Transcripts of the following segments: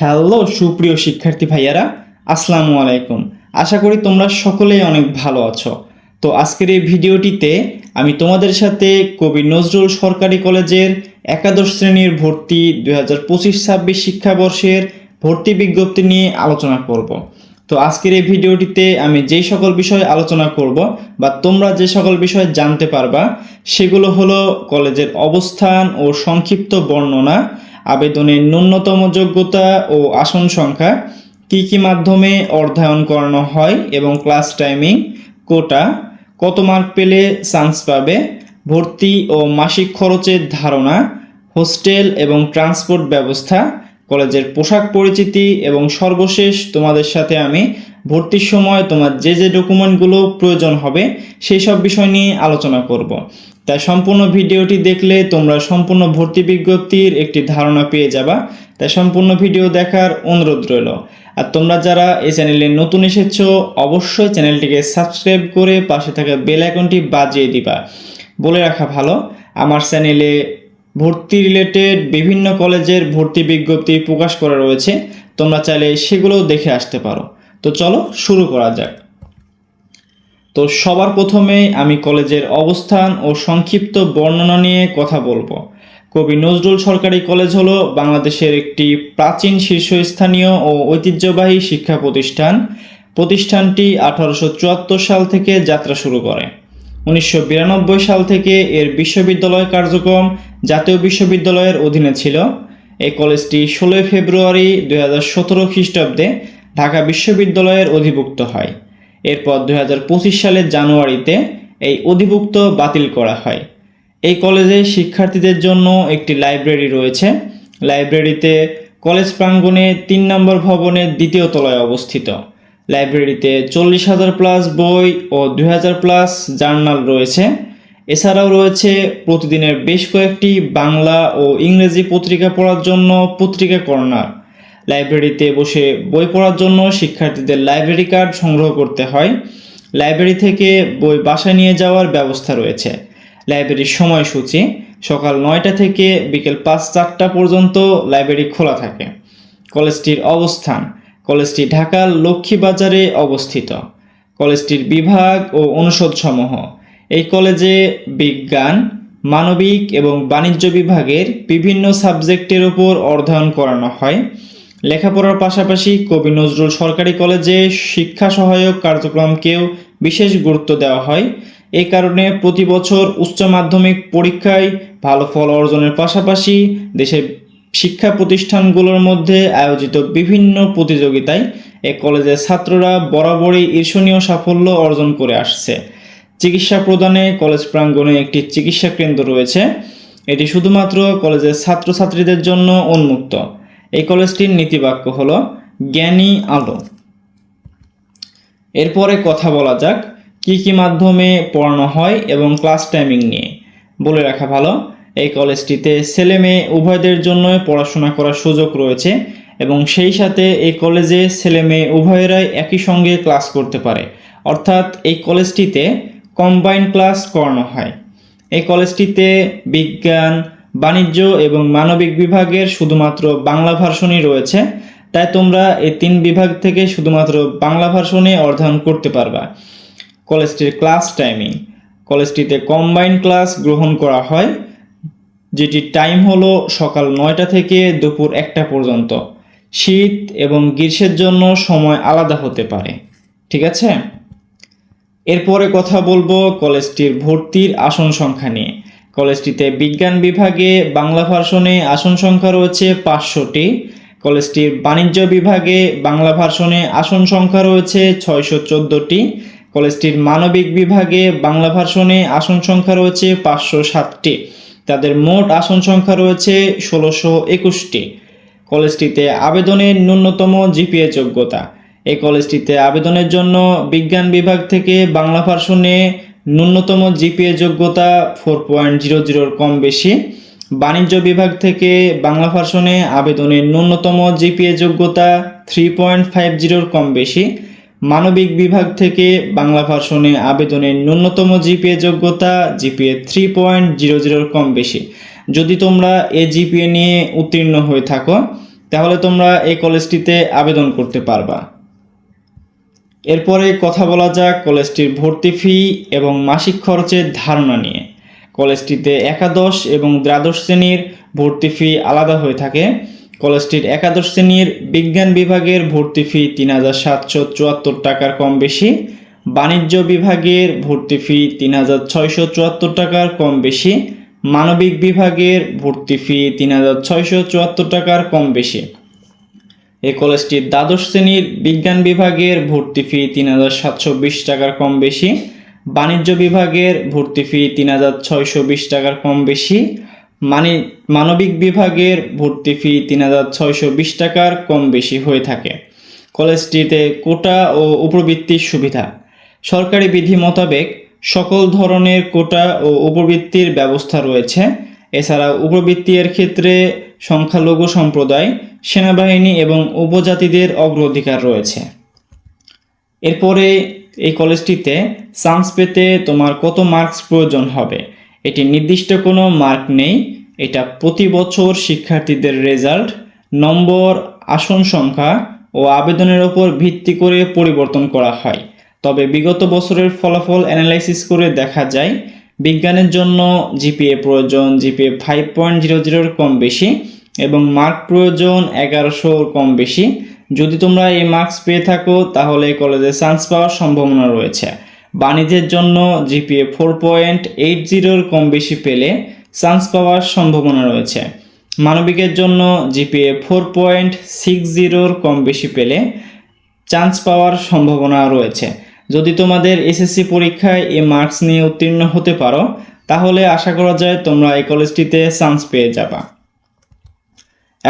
Hello সুপ্রিয় শিক্ষার্থী ভাইয়ারা, আসসালামু আলাইকুম। আশা করি তোমরা সকলেই অনেক ভালো আছো। তো আজকের এই ভিডিওটিতে আমি তোমাদের সাথে কবি নজরুল সরকারি কলেজের একাদশ শ্রেণির ভর্তি দুই হাজার পঁচিশ ছাব্বিশ শিক্ষাবর্ষের ভর্তি বিজ্ঞপ্তি নিয়ে আলোচনা করব। তো আজকের এই ভিডিওটিতে আমি যেই সকল বিষয় আলোচনা করব বা তোমরা যে সকল বিষয় জানতে পারবা, সেগুলো হলো কলেজের অবস্থান ও সংক্ষিপ্ত বর্ণনা আবেদনের ন্যূনতম যোগ্যতা ও আসন সংখ্যা কী কী মাধ্যমে অর্ধায়ন করানো হয় এবং ক্লাস টাইমিং, কোটা, কত মার্ক পেলে চান্স পাবে, ভর্তি ও মাসিক খরচের ধারণা, হোস্টেল এবং ট্রান্সপোর্ট ব্যবস্থা, কলেজের পোশাক পরিচিতি এবং সর্বশেষ তোমাদের সাথে আমি ভর্তির সময় তোমার যে যে ডকুমেন্টগুলো প্রয়োজন হবে সেই সব বিষয় নিয়ে আলোচনা করব। তাই সম্পূর্ণ ভিডিওটি দেখলে তোমরা সম্পূর্ণ ভর্তি বিজ্ঞপ্তির একটি ধারণা পেয়ে যাবা। তাই সম্পূর্ণ ভিডিও দেখার অনুরোধ রইল। আর তোমরা যারা এই চ্যানেলে নতুন এসেছ, অবশ্যই চ্যানেলটিকে সাবস্ক্রাইব করে পাশে থাকা বেল আইকনটি বাজিয়ে দিবা। বলে রাখা ভালো, আমার চ্যানেলে ভর্তি রিলেটেড বিভিন্ন কলেজের ভর্তি বিজ্ঞপ্তি প্রকাশ করা রয়েছে। তোমরা চাইলে সেগুলোও দেখে আসতে পারো। তো চলো শুরু করা যাক। তো সবার প্রথমে আমি কলেজের অবস্থান ও সংক্ষিপ্ত বর্ণনা নিয়ে কথা বলব। কবি নজরুল সরকারি কলেজ হলো বাংলাদেশের একটি প্রাচীন শীর্ষস্থানীয় ও ঐতিহ্যবাহী শিক্ষা প্রতিষ্ঠান। প্রতিষ্ঠানটি আঠারোশো চুয়াত্তর সাল থেকে যাত্রা শুরু করে। উনিশশো বিরানব্বই সাল থেকে এর বিশ্ববিদ্যালয় কার্যক্রম জাতীয় বিশ্ববিদ্যালয়ের অধীনে ছিল। এই কলেজটি ষোলোই ফেব্রুয়ারি দুই হাজার সতেরো খ্রিস্টাব্দে ঢাকা বিশ্ববিদ্যালয়ের অধিভুক্ত হয়। এরপর দুই হাজার পঁচিশ সালের জানুয়ারিতে এই অধিভুক্ত বাতিল করা হয়। এই কলেজে শিক্ষার্থীদের জন্য একটি লাইব্রেরি রয়েছে। লাইব্রেরিতে কলেজ প্রাঙ্গণে তিন নম্বর ভবনের দ্বিতীয় তলায় অবস্থিত। লাইব্রেরিতে চল্লিশ হাজার প্লাস বই ও দুই হাজার প্লাস জার্নাল রয়েছে। এছাড়াও রয়েছে প্রতিদিনের বেশ কয়েকটি বাংলা ও ইংরেজি পত্রিকা পড়ার জন্য পত্রিকা কর্নার। লাইব্রেরিতে বসে বই পড়ার জন্য শিক্ষার্থীদের লাইব্রেরি কার্ড সংগ্রহ করতে হয়। লাইব্রেরি থেকে বই বাসায় নিয়ে যাওয়ার ব্যবস্থা রয়েছে। লাইব্রেরির সময়সূচি সকাল নয়টা থেকে বিকেল পাঁচ চারটা পর্যন্ত লাইব্রেরি খোলা থাকে। কলেজটির অবস্থান কলেজটি ঢাকার লক্ষ্মীবাজারে অবস্থিত। কলেজটির বিভাগ ও অনুষদসমূহ। এই কলেজে বিজ্ঞান, মানবিক এবং বাণিজ্য বিভাগের বিভিন্ন সাবজেক্টের ওপর অধ্যয়ন করানো হয়। লেখাপড়ার পাশাপাশি কবি নজরুল সরকারি কলেজে শিক্ষা সহায়ক কার্যক্রমকেও বিশেষ গুরুত্ব দেওয়া হয়। এই কারণে প্রতি বছর উচ্চ মাধ্যমিক পরীক্ষায় ভালো ফল অর্জনের পাশাপাশি দেশের শিক্ষা প্রতিষ্ঠানগুলোর মধ্যে আয়োজিত বিভিন্ন প্রতিযোগিতায় এ কলেজের ছাত্ররা বরাবরই ঈর্ষণীয় সাফল্য অর্জন করে আসছে। চিকিৎসা প্রদানে কলেজ প্রাঙ্গণে একটি চিকিৎসা কেন্দ্র রয়েছে। এটি শুধুমাত্র কলেজের ছাত্রছাত্রীদের জন্য উন্মুক্ত। এই কলেজটির নীতিবাক্য হল জ্ঞানী আলো। এরপরে কথা বলা যাক, কি কি মাধ্যমে পড়ানো হয় এবং ক্লাস টাইমিং নিয়ে। বলে রাখা ভালো, এই কলেজটিতে ছেলে মেয়ে উভয়দের জন্য পড়াশোনা করার সুযোগ রয়েছে এবং সেই সাথে এই কলেজে ছেলে মেয়ে উভয়েরাই একই সঙ্গে ক্লাস করতে পারে। অর্থাৎ এই কলেজটিতে কম্বাইন ক্লাস করানো হয়। এই কলেজটিতে বিজ্ঞান বাণিজ্য এবং মানবিক বিভাগের শুধুমাত্র বাংলা ভার্সনই রয়েছে। তাই তোমরা এই তিন বিভাগ থেকে শুধুমাত্র বাংলা ভার্সনে অধ্যয়ন করতে পারবা। কলেজটির ক্লাস টাইমিং। কলেজটিতে কম্বাইন ক্লাস গ্রহণ করা হয়, যেটির টাইম হলো সকাল নয়টা থেকে দুপুর একটা পর্যন্ত। শীত এবং গ্রীষ্মের জন্য সময় আলাদা হতে পারে। ঠিক আছে? এরপরে কথা বলব কলেজটির ভর্তির আসন সংখ্যা নিয়ে। কলেজটিতে বিজ্ঞান বিভাগে বাংলা ভার্সনে আসন সংখ্যা রয়েছে পাঁচশোটি। কলেজটির বাণিজ্য বিভাগে বাংলা ভার্সনে আসন সংখ্যা রয়েছে ছয়শো চোদ্দোটি। কলেজটির মানবিক বিভাগে বাংলা ভার্সনে আসন সংখ্যা রয়েছে পাঁচশো সাতটি। তাদের মোট আসন সংখ্যা রয়েছে ষোলোশো একুশটি। কলেজটিতে আবেদনের ন্যূনতম জিপিএ যোগ্যতা। এই কলেজটিতে আবেদনের জন্য বিজ্ঞান বিভাগ থেকে বাংলা ভার্সনে ন্যূনতম জিপিএ যোগ্যতা ফোর পয়েন্ট জিরো জিরোর কম বেশি। বাণিজ্য বিভাগ থেকে বাংলা ভার্সনে আবেদনের ন্যূনতম জিপিএ যোগ্যতা থ্রি পয়েন্ট ফাইভ জিরোর কম বেশি। মানবিক বিভাগ থেকে বাংলা ভার্সনে আবেদনের ন্যূনতম জিপিএ যোগ্যতা জিপিএ থ্রি পয়েন্ট জিরো জিরোর কম বেশি। যদি তোমরা এ জিপিএ নিয়ে উত্তীর্ণ হয়ে থাকো, তাহলে তোমরা এই কলেজটিতে আবেদন করতে পারবা। এরপরে কথা বলা যাক কলেজটির ভর্তি ফি এবং মাসিক খরচের ধারণা নিয়ে। কলেজটিতে একাদশ এবং দ্বাদশ শ্রেণির ভর্তি ফি আলাদা হয়ে থাকে। কলেজটির একাদশ শ্রেণির বিজ্ঞান বিভাগের ভর্তি ফি তিন হাজার সাতশো চুয়াত্তর টাকার কম বেশি। বাণিজ্য বিভাগের ভর্তি ফি তিন হাজার ছয়শো চুয়াত্তর টাকার কম বেশি। মানবিক বিভাগের ভর্তি ফি তিন হাজার ছয়শো চুয়াত্তর টাকার কম বেশি। এই কলেজটির দ্বাদশ শ্রেণির বিজ্ঞান বিভাগের ভর্তি ফি তিন হাজার সাতশো বিশ টাকার কম বেশি, বাণিজ্য বিভাগের ভর্তি ফি তিন হাজার ছয়শো বিশ টাকার কম বেশি মানে মানবিক বিভাগের ভর্তি ফি তিন হাজার ছয়শো বিশ টাকার কম বেশি হয়ে থাকে। কলেজটিতে কোটা ও উপবৃত্তির সুবিধা। সরকারি বিধি মোতাবেক সকল ধরনের কোটা ও উপবৃত্তির ব্যবস্থা রয়েছে। এছাড়া উপবৃত্তির ক্ষেত্রে সংখ্যালঘু সম্প্রদায় সেনাবাহিনী এবং উপজাতিদের অগ্রাধিকার রয়েছে। এরপরে এই কলেজটিতে চান্স পেতে তোমার কত মার্কস প্রয়োজন হবে? এটি নির্দিষ্ট কোনো মার্ক নেই। এটা প্রতি বছর শিক্ষার্থীদের রেজাল্ট, নম্বর, আসন সংখ্যা ও আবেদনের ওপর ভিত্তি করে পরিবর্তন করা হয়। তবে বিগত বছরের ফলাফল অ্যানালাইসিস করে দেখা যায়, বিজ্ঞানের জন্য জিপিএ প্রয়োজন, জিপিএ ফাইভ পয়েন্ট জিরো জিরোর কম বেশি এবং মার্ক প্রয়োজন এগারোশোর কম বেশি। যদি তোমরা এই মার্কস পেয়ে থাকো, তাহলে কলেজে চান্স পাওয়ার সম্ভাবনা রয়েছে। বাণিজ্যের জন্য জিপিএ ফোর পয়েন্ট এইট জিরোর কম বেশি পেলে চান্স পাওয়ার সম্ভাবনা রয়েছে। মানবিকের জন্য জিপিএ ফোর পয়েন্ট সিক্স জিরোর কম বেশি পেলে চান্স পাওয়ার সম্ভাবনা রয়েছে। যদি তোমাদের এসএসসি পরীক্ষায় এই মার্কস নিয়ে উত্তীর্ণ হতে পারো, তাহলে আশা করা যায় তোমরা এই কলেজটিতে চান্স পেয়ে যাবা।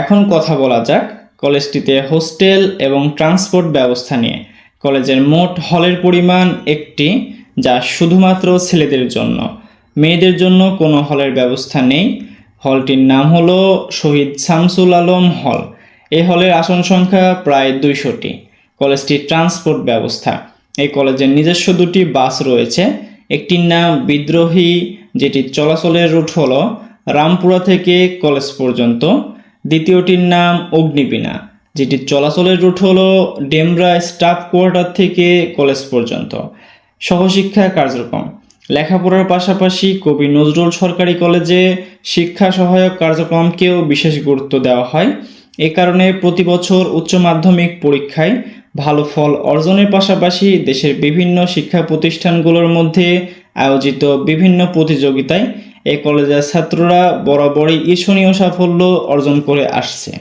এখন কথা বলা যাক কলেজটিতে হোস্টেল এবং ট্রান্সপোর্ট ব্যবস্থা নিয়ে। কলেজের মোট হলের পরিমাণ একটি, যা শুধুমাত্র ছেলেদের জন্য। মেয়েদের জন্য কোনো হলের ব্যবস্থা নেই। হলটির নাম হলো শহীদ শামসুল আলম হল। এই হলের আসন সংখ্যা প্রায় দুইশোটি। কলেজটির ট্রান্সপোর্ট ব্যবস্থা। এই কলেজের নিজস্ব দুটি বাস রয়েছে। একটির নাম বিদ্রোহী, যেটি চলাচলের রুট হলো রামপুরা থেকে কলেজ পর্যন্ত। দ্বিতীয়টির নাম অগ্নিবীণা, যেটি চলাচলের রুট হলো ডেমরা স্টাফ কোয়ার্টার থেকে কলেজ পর্যন্ত। সহশিক্ষা কার্যক্রম। লেখাপড়ার পাশাপাশি কবি নজরুল সরকারি কলেজে শিক্ষা সহায়ক কার্যক্রমকেও বিশেষ গুরুত্ব দেওয়া হয়। এ কারণে প্রতি বছর উচ্চ মাধ্যমিক পরীক্ষায় ভালো ফল অর্জনের পাশাপাশি দেশের বিভিন্ন শিক্ষা প্রতিষ্ঠানগুলোর মধ্যে আয়োজিত বিভিন্ন প্রতিযোগিতায় এই কলেজের ছাত্ররা বরাবরই ঈর্ষণীয় সাফল্য অর্জন করে আসছে।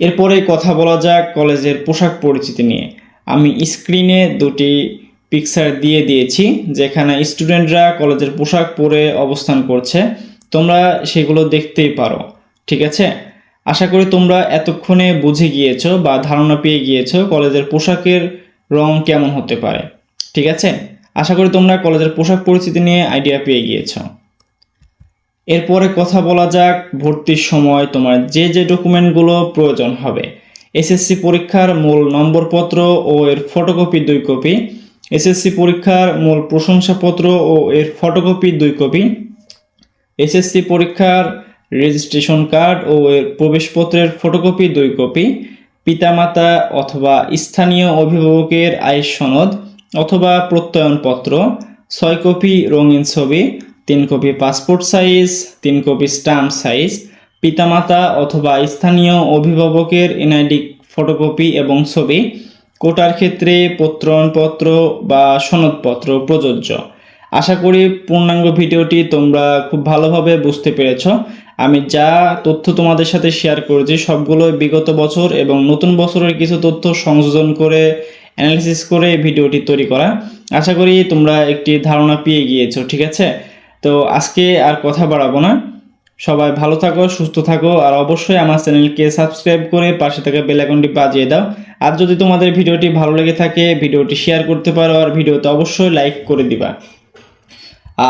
এরপরে কথা বলা যাক কলেজের পোশাক পরিচিতি নিয়ে। আমি স্ক্রিনে দুটি পিকচার দিয়ে দিয়েছি, যেখানে স্টুডেন্টরা কলেজের পোশাক পরে অবস্থান করছে। তোমরা সেগুলো দেখতেই পারো, ঠিক আছে? আশা করি তোমরা এতক্ষণে বুঝে গিয়েছো বা ধারণা পেয়ে গিয়েছো কলেজের পোশাকের রং কেমন হতে পারে, ঠিক আছে? আশা করি তোমরা কলেজের পোশাক পরিচিতি নিয়ে আইডিয়া পেয়ে গিয়েছো। এরপরে কথা বলা যাক ভর্তির সময় তোমার যে যে ডকুমেন্টগুলো প্রয়োজন হবে। এসএসসি পরীক্ষার মূল নম্বরপত্র ও এর ফটোকপি দুই কপি। এসএসসি পরীক্ষার মূল প্রশংসাপত্র ও এর ফটোকপি দুই কপি। এসএসসি পরীক্ষার রেজিস্ট্রেশন কার্ড ও এর প্রবেশপত্রের ফটোকপি দুই কপি। পিতামাতা অথবা স্থানীয় অভিভাবকের আয়ের সনদ অথবা প্রত্যয়নপত্র। ছয় কপি রঙিন ছবি। তিন কপি পাসপোর্ট সাইজ, তিন কপি স্ট্যাম্প সাইজ, পিতামাতা অথবা স্থানীয় অভিভাবকের এনআইডি ফটোকপি এবং ছবি, কোটার ক্ষেত্রে প্রত্যয়নপত্র বা সনদপত্র প্রযোজ্য। আশা করি পূর্ণাঙ্গ ভিডিওটি তোমরা খুব ভালোভাবে বুঝতে পেরেছ। আমি যা তথ্য তোমাদের সাথে শেয়ার করেছি সবগুলো বিগত বছর এবং নতুন বছরের কিছু তথ্য সংযোজন করে অ্যানালিসিস করে ভিডিওটি তৈরি করা। আশা করি তোমরা একটি ধারণা পেয়ে গিয়েছো, ঠিক আছে? তো আজকে আর কথা বাড়াবো না। সবাই ভালো থাকো, সুস্থ থাকো, আর অবশ্যই আমার চ্যানেলকে সাবস্ক্রাইব করে পাশে থাকা বেল বাজিয়ে দাও। আর যদি তোমাদের ভিডিওটি ভালো লেগে থাকে, ভিডিওটি শেয়ার করতে পারো আর ভিডিওতে অবশ্যই লাইক করে দিবা।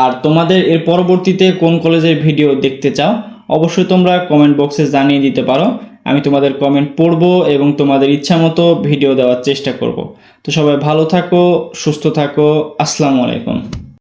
আর তোমাদের এর পরবর্তীতে কোন কলেজের ভিডিও দেখতে চাও, অবশ্যই তোমরা কমেন্ট বক্সে জানিয়ে দিতে পারো। আমি তোমাদের কমেন্ট পড়ব এবং তোমাদের ইচ্ছা মতো ভিডিও দেওয়ার চেষ্টা করব। তো সবাই ভালো থাকো, সুস্থ থাকো, আসসালামু আলাইকুম।